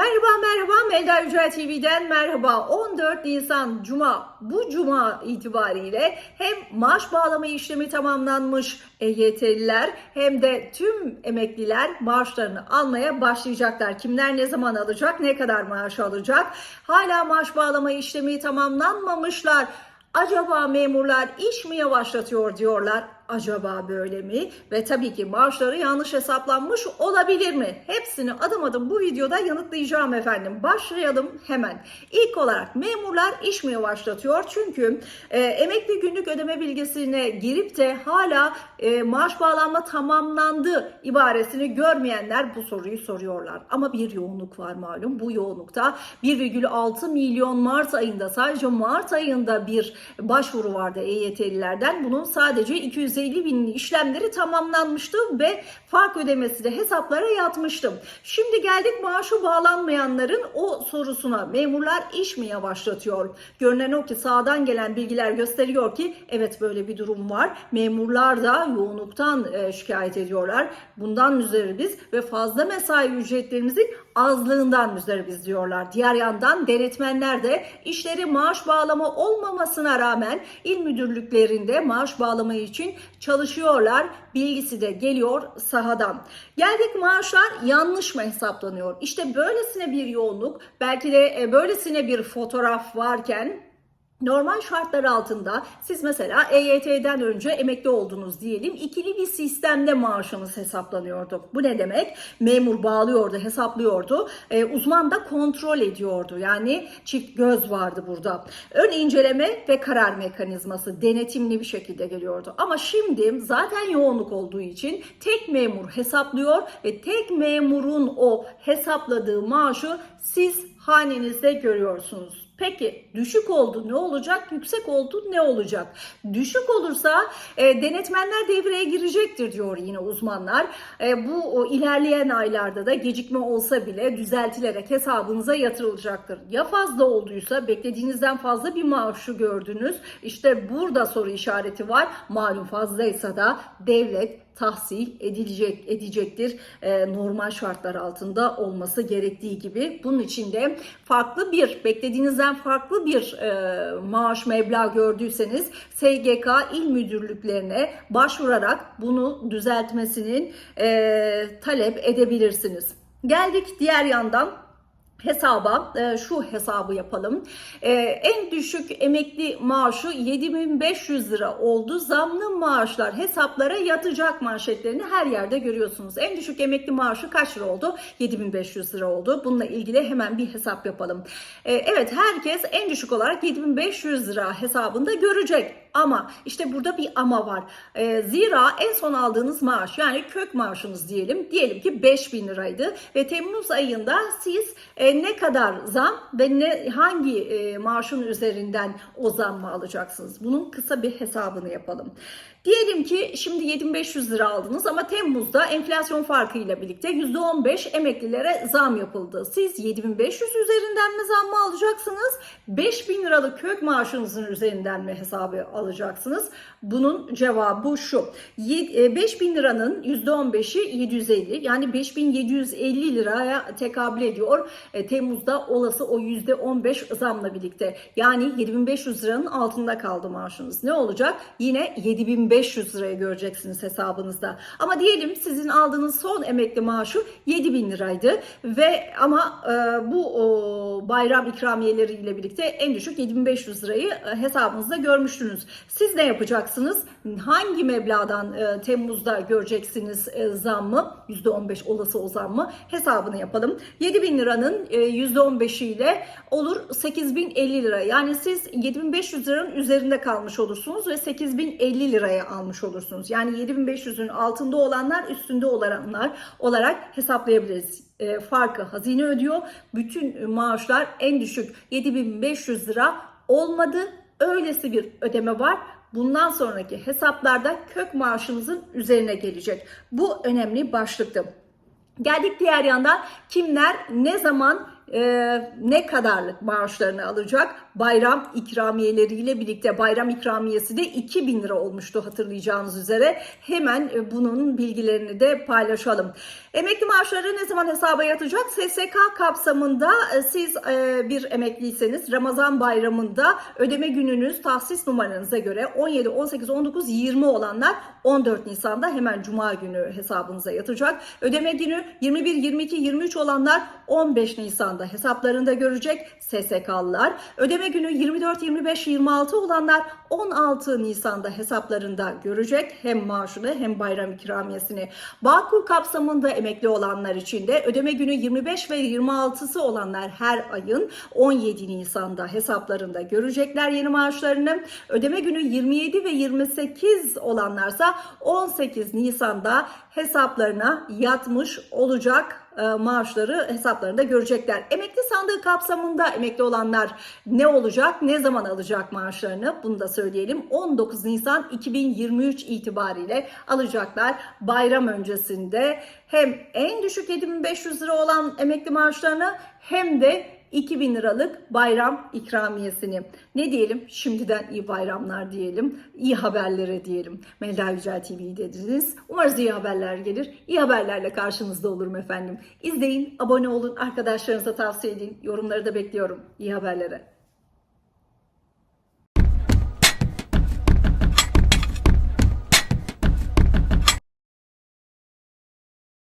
Merhaba merhaba Melda Yücel TV'den merhaba 14 Nisan Cuma bu Cuma itibariyle hem maaş bağlama işlemi tamamlanmış EYT'liler hem de tüm emekliler maaşlarını almaya başlayacaklar. Kimler ne zaman alacak ne kadar maaş alacak hala maaş bağlama işlemi tamamlanmamışlar. Acaba memurlar iş mi yavaşlatıyor diyorlar. Acaba böyle mi? Ve tabii ki maaşları yanlış hesaplanmış olabilir mi? Hepsini adım adım bu videoda yanıtlayacağım efendim. Başlayalım hemen. İlk olarak memurlar iş mi yavaşlatıyor? Çünkü e, emekli günlük ödeme bilgisine girip de hala e, maaş bağlanma tamamlandı ibaresini görmeyenler bu soruyu soruyorlar. Ama bir yoğunluk var malum. Bu yoğunlukta 1,6 milyon Mart ayında sadece Mart ayında bir başvuru vardı EYT'lilerden. Bunun sadece 250 bin işlemleri tamamlanmıştı ve fark ödemesi de hesaplara yatmıştı. Şimdi geldik maaşı bağlanmayanların o sorusuna. Memurlar iş mi yavaşlatıyor? Görünen o ki sağdan gelen bilgiler gösteriyor ki evet böyle bir durum var. Memurlar da yoğunluktan e, şikayet ediyorlar. Bundan müzdaribiz ve fazla mesai ücretlerimizin azlığından müzdaribiz diyorlar. Diğer yandan denetmenler de işleri maaş bağlama olmamasına rağmen il müdürlüklerinde maaş bağlama için çalışıyorlar. Bilgisi de geliyor sahadan. Geldik maaşlar yanlış mı hesaplanıyor? İşte böylesine bir yoğunluk, belki de e, böylesine bir fotoğraf varken Normal şartlar altında siz mesela EYT'den önce emekli oldunuz diyelim. ikili bir sistemde maaşınız hesaplanıyordu. Bu ne demek? Memur bağlıyordu, hesaplıyordu. Ee, uzman da kontrol ediyordu. Yani çift göz vardı burada. Ön inceleme ve karar mekanizması denetimli bir şekilde geliyordu. Ama şimdi zaten yoğunluk olduğu için tek memur hesaplıyor ve tek memurun o hesapladığı maaşı siz hanenizde görüyorsunuz. Peki düşük oldu ne olacak? Yüksek oldu ne olacak? Düşük olursa e, denetmenler devreye girecektir diyor yine uzmanlar. E, bu o, ilerleyen aylarda da gecikme olsa bile düzeltilerek hesabınıza yatırılacaktır. Ya fazla olduysa beklediğinizden fazla bir maaşı gördünüz. İşte burada soru işareti var. Malum fazlaysa da devlet tahsil edilecek edecektir e, normal şartlar altında olması gerektiği gibi. Bunun için de farklı bir beklediğinizden farklı bir e, maaş meblağ gördüyseniz SGK il müdürlüklerine başvurarak bunu düzeltmesinin e, talep edebilirsiniz. Geldik diğer yandan hesaba e, şu hesabı yapalım. E, en düşük emekli maaşı 7500 lira oldu. Zamlı maaşlar hesaplara yatacak manşetlerini her yerde görüyorsunuz. En düşük emekli maaşı kaç lira oldu? 7500 lira oldu. Bununla ilgili hemen bir hesap yapalım. E, evet herkes en düşük olarak 7500 lira hesabında görecek. Ama işte burada bir ama var. E, zira en son aldığınız maaş yani kök maaşınız diyelim. Diyelim ki 5000 liraydı ve Temmuz ayında siz e, ne kadar zam ve ne hangi e, maaşın üzerinden o zammı alacaksınız? Bunun kısa bir hesabını yapalım. Diyelim ki şimdi 7500 lira aldınız ama Temmuz'da enflasyon farkıyla birlikte %15 emeklilere zam yapıldı. Siz 7500 üzerinden mi zam mı alacaksınız? 5000 liralık kök maaşınızın üzerinden mi hesabı alacaksınız? Bunun cevabı şu. 5000 liranın %15'i 750 yani 5750 liraya tekabül ediyor. E, Temmuz'da olası o %15 zamla birlikte. Yani 7500 liranın altında kaldı maaşınız. Ne olacak? Yine 7500 liraya göreceksiniz hesabınızda. Ama diyelim sizin aldığınız son emekli maaşı 7000 liraydı ve ama e, bu o, bayram ikramiyeleriyle birlikte en düşük 7500 lirayı e, hesabınızda görmüştünüz. Siz ne yapacaksınız? Hangi meblağdan e, Temmuz'da göreceksiniz e, zammı? %15 olası o zammı hesabını yapalım. 7000 liranın e, %15'i ile olur 8050 lira. Yani siz 7500 liranın üzerinde kalmış olursunuz ve 8050 liraya almış olursunuz. Yani 7500'ün altında olanlar üstünde olanlar olarak hesaplayabiliriz. E, farkı hazine ödüyor. Bütün maaşlar en düşük 7500 lira olmadı. Öylesi bir ödeme var. Bundan sonraki hesaplarda kök maaşınızın üzerine gelecek. Bu önemli başlıktı. Geldik diğer yandan. Kimler ne zaman e, ne kadarlık maaşlarını alacak? Bayram ikramiyeleriyle birlikte bayram ikramiyesi de 2000 lira olmuştu hatırlayacağınız üzere. Hemen e, bunun bilgilerini de paylaşalım. Emekli maaşları ne zaman hesaba yatacak? SSK kapsamında e, siz e, bir emekliyseniz Ramazan bayramında ödeme gününüz tahsis numaranıza göre 17, 18, 19, 20 olanlar 14 Nisan'da hemen Cuma günü hesabınıza yatacak. Ödeme günü 21, 22, 23 olanlar 15 Nisan'da hesaplarında görecek SSK'lılar. Ödeme günü 24, 25, 26 olanlar 16 Nisan'da hesaplarında görecek hem maaşını hem bayram ikramiyesini. Bağkur kapsamında emekli olanlar için de ödeme günü 25 ve 26'sı olanlar her ayın 17 Nisan'da hesaplarında görecekler yeni maaşlarını. Ödeme günü 27 ve 28 olanlarsa 18 Nisan'da hesaplarına yatmış olacak maaşları hesaplarında görecekler. Emekli sandığı kapsamında emekli olanlar ne olacak, ne zaman alacak maaşlarını bunu da söyleyelim. 19 Nisan 2023 itibariyle alacaklar. Bayram öncesinde hem en düşük 7500 lira olan emekli maaşlarını hem de 2000 liralık bayram ikramiyesini. Ne diyelim? Şimdiden iyi bayramlar diyelim. iyi haberlere diyelim. Melda Yücel TV'yi dediniz. Umarız iyi haberler gelir. İyi haberlerle karşınızda olurum efendim. İzleyin, abone olun, arkadaşlarınıza tavsiye edin. Yorumları da bekliyorum. İyi haberlere.